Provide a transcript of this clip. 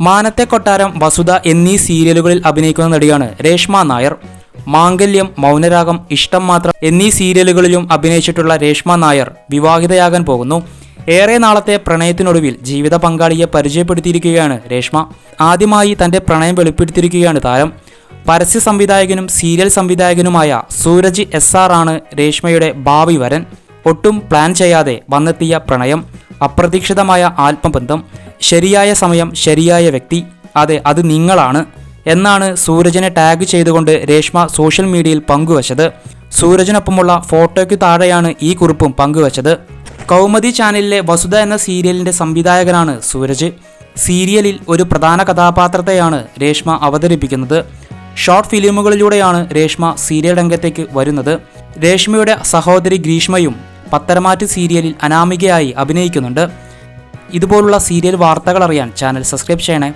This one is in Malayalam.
മാനത്തെ കൊട്ടാരം വസുധ എന്നീ സീരിയലുകളിൽ അഭിനയിക്കുന്ന നടിയാണ് രേഷ്മ നായർ. മാംഗല്യം മൗനരാഗം ഇഷ്ടം മാത്രം എന്നീ സീരിയലുകളിലും അഭിനയിച്ചിട്ടുള്ള രേഷ്മ നായർ വിവാഹിതയാകാൻ പോകുന്നു. ഏറെ നാളത്തെ പ്രണയത്തിനൊടുവിൽ ജീവിത പങ്കാളിയെ പരിചയപ്പെടുത്തിയിരിക്കുകയാണ് രേഷ്മ. ആദ്യമായി തന്റെ പ്രണയം വെളിപ്പെടുത്തിയിരിക്കുകയാണ് താരം. പരസ്യ സംവിധായകനും സീരിയൽ സംവിധായകനുമായ സൂരജ് എസ് ആർ ആണ് രേഷ്മയുടെ ഭാവി വരൻ. ഒട്ടും പ്ലാൻ ചെയ്യാതെ വന്നെത്തിയ പ്രണയം അപ്രതീക്ഷിതമായ ആത്മബന്ധം. ശരിയായ സമയം ശരിയായ വ്യക്തി. അതെ അത് നിങ്ങളാണ്. എന്നാണ് സൂരജിനെ ടാഗ് ചെയ്തുകൊണ്ട് രേഷ്മ സോഷ്യൽ മീഡിയയിൽ പങ്കുവച്ചത്. സൂരജിനൊപ്പമുള്ള ഫോട്ടോയ്ക്ക് താഴെയാണ് ഈ കുറിപ്പും പങ്കുവച്ചത്. കൗമദി ചാനലിലെ വസുധ എന്ന സീരിയലിന്റെ സംവിധായകനാണ് സൂരജ്. സീരിയലിൽ ഒരു പ്രധാന കഥാപാത്രത്തെയാണ് രേഷ്മ അവതരിപ്പിക്കുന്നത്. ഷോർട്ട് ഫിലിമുകളിലൂടെയാണ് രേഷ്മ സീരിയൽ രംഗത്തേക്ക് വരുന്നത്. രേഷ്മയുടെ സഹോദരി ഗ്രീഷ്മയും പത്തരമാറ്റ് സീരിയലിൽ അനാമികയായി അഭിനയിക്കുന്നുണ്ട്. ഇതുപോലുള്ള സീരിയൽ വാർത്തകൾ അറിയാൻ ചാനൽ സബ്സ്ക്രൈബ് ചെയ്യണേ.